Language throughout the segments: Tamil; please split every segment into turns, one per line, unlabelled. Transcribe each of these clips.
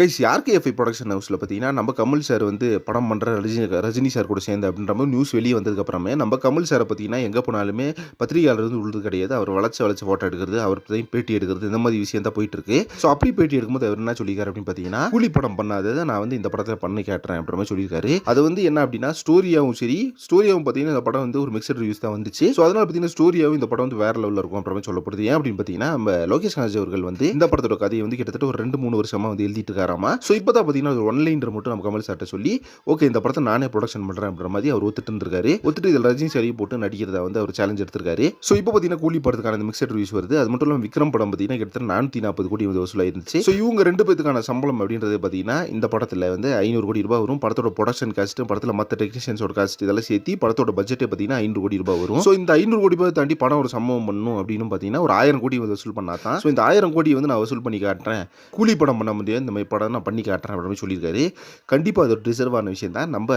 கைஸ் ஆர்கேஎஃப்ஐ ப்ரொடக்ஷன் ஹவுஸில் பார்த்தீங்கன்னா நம்ம கமல் சார் வந்து படம் பண்ணுற ரஜினி ரஜினி சார் கூட சேர்ந்து அப்படின்ற மாதிரி நியூஸ் வெளியே வந்ததுக்கப்புறமே நம்ம கமல் சாரை பார்த்தீங்கன்னா எங்கே போனாலுமே பத்திரிகையாளர் வந்து உள்ளது கிடையாது. அவர் வளர்ச்சி வளர்ச்சி ஃபோட்டோ எடுக்கிறது அவர் பற்றியும் பேட்டி எடுக்கிறது இந்த மாதிரி விஷயம் தான் போயிட்டு இருக்கு. ஸோ அப்படி பேட்டி எடுக்கும்போது அவர் என்ன சொல்லியிருக்காரு அப்படின்னு பார்த்தீங்கன்னா கூலி படம் பண்ணாததை நான் வந்து இந்த படத்தில் பண்ணி கேட்டுறேன் அப்படின்ற மாதிரி சொல்லியிருக்காரு. அது வந்து என்ன அப்படின்னா ஸ்டோரியாகவும் சரி ஸ்டோரியாகவும் பார்த்தீங்கன்னா இந்த படம் வந்து ஒரு மிக்சட் ரிவ்யூஸ் தான் வந்துச்சு. ஸோ அதனால் பார்த்தீங்கன்னா ஸ்டோரியாகவும் இந்த படம் வந்து வேற லெவலில் இருக்கும் அப்புறமே சொல்லப்படுது. ஏன் அப்படின்னு பார்த்தீங்கன்னா நம்ம லோகேஷ் கனகராஜ் அவர்கள் வந்து இந்த படத்தோட கதையை வந்து கிட்டத்தட்ட ஒரு ரெண்டு மூணு வருஷமாக வந்து எழுதிட்டு இருக்காராமா ஸோ இப்போ தான் பார்த்தீங்கன்னா ஒரு ஒன்லைனர் மட்டும் நம்ம கமல் சார்ட்ட சொல்லி ஓகே இந்த படத்தை நானே ப்ரொடக்ஷன் பண்ணுறேன் அப்படின்ற மாதிரி அவர் ஒத்துட்டு இருந்திருக்காரு. ஒத்துட்டு இதில் ரஜினி சரி போட்டு நடிக்கிறதா வந்து அவர் சேலஞ்ச் எடுத்திருக்காரு. ஸோ இப்போ பார்த்தீங்கன்னா கூலி படத்துக்கான அந்த மிக்சட் ரிவ்யூஸ் வருது. அது மட்டும் இல்லாமல் விக்ரம் படம் பார்த்தீங்கன்னா கிட்டத்தட்ட நானூற்றி நாற்பது கோடி வந்து வசூலாக இருந்துச்சு. ஸோ இவங்க ரெண்டு பேத்துக்கான சம்பளம் அப்படின்றது பார்த்தீங்கன்னா இந்த படத்தில் வந்து ஐநூறு கோடி ரூபாய் வரும். படத்தோட ப்ரொடக்ஷன் காஸ்ட்டு படத்தில் மற்ற டெக்னீஷியன்ஸோட காஸ்ட் இதெல்லாம் சேர்த்து படத்தோட பட்ஜெட்டே பார்த்தீங்கன்னா ஐநூறு கோடி ரூபாய் வரும். ஸோ இந்த ஐநூறு கோடி ரூபாய் தாண்டி படம் ஒரு சம்பவம் பண்ணணும் அப்படின்னு பார்த்தீங்கன்னா ஒரு ஆயிரம் கோடி வந்து வசூல் பண்ணா தான் ஸோ இந்த ஆயிரம் கோடி வந்து நான் வசூல் பண்ணி காட்டுறேன். கூலி படம் பண்ண முடியாது இந்த மாதிரி படம் நான் பண்ணி காட்டுறேன் அப்படின்னு சொல்லியிருக்காரு. கண்டிப்பாக அது ஒரு டிசர்வான விஷயம் தான். நம்ம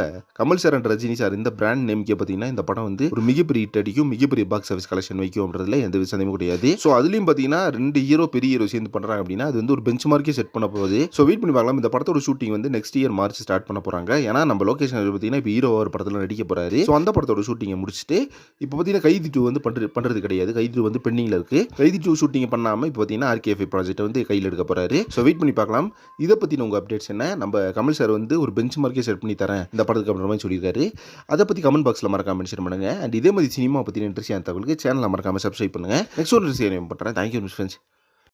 Kamal sir and Rajini sir இந்த பிராண்ட் நேமிக்க பார்த்தீங்கன்னா இந்த படம் வந்து ஒரு மிகப்பெரிய ஹிட் அடிக்கும் மிகப்பெரிய பாக்ஸ் ஆஃபீஸ் கலெக்ஷன் வைக்கும் அப்படின்றதுல எந்த விசந்தமும் கிடையாது. ஸோ அதுலேயும் பார்த்தீங்கன்னா ரெண்டு ஹீரோ பெரிய ஹீரோ சேர்ந்து பண்ணுறாங்க அப்படின்னா அது வந்து ஒரு பெஞ்ச் மார்க்கே செட் பண்ண போகுது. ஸோ வெயிட் பண்ணி பார்க்கலாம். இந்த படத்தோட ஷூட்டிங் வந்து நெக்ஸ்ட் இயர் மார்ச் ஸ்டார்ட் பண்ண போகிறாங்க ஏன்னா நம்ம லொகேஷன் பார்த்தீங்கன்னா இப்போ ஹீரோ ஒரு படத்தில் நடிக்க போகிறாரு ஸோ அந்த படத்தோட ஷூட்டிங்கை முடிச்சுட்டு இப்போ பார்த்தீங்கன்னா கைதி டூ வந்து பண்ணுறது பண்ணுறது கிடையாது. கைதி டூ வந்து பெண்டிங்கில் இருக்குது கைதி டூ ஷூட்டிங் பண்ணாமல் இப்போ பார்த்தீங்கன்னா ஆர்கேஎஃப் ப்ராஜெக்ட் வந்து கையில் எடுக்க போகிறாரு ஸோ வெயிட் பண்ணி பார்க்கலாம். இதை பற்றின உங்கள் அப்டேட்ஸ் என்ன? நம்ம கமல் சார் வந்து ஒரு பெஞ்ச் மார்க்கே செட் பண்ணி தரேன். இந்த படத்துக்கு அப்படின்ற மாதிரி சொல்லியிருக்காரு. அதை பற்றி கமெண்ட் பாக்ஸில் மறக்காம மென்ஷன் பண்ணுங்க. அண்ட் இதே மாதிரி சினிமா பற்றின இன்ட்ரெஸ்டான தகவலுக்கு சேனலில் மறக்காம சப்ஸ்கிரைப் பண்ணுங்கள் நெக்ஸ்ட் ஒரு விஷயம் பண்ணுறேன் தேங்க்யூ மிஸ் ஃப்ரெண்ட்ஸ்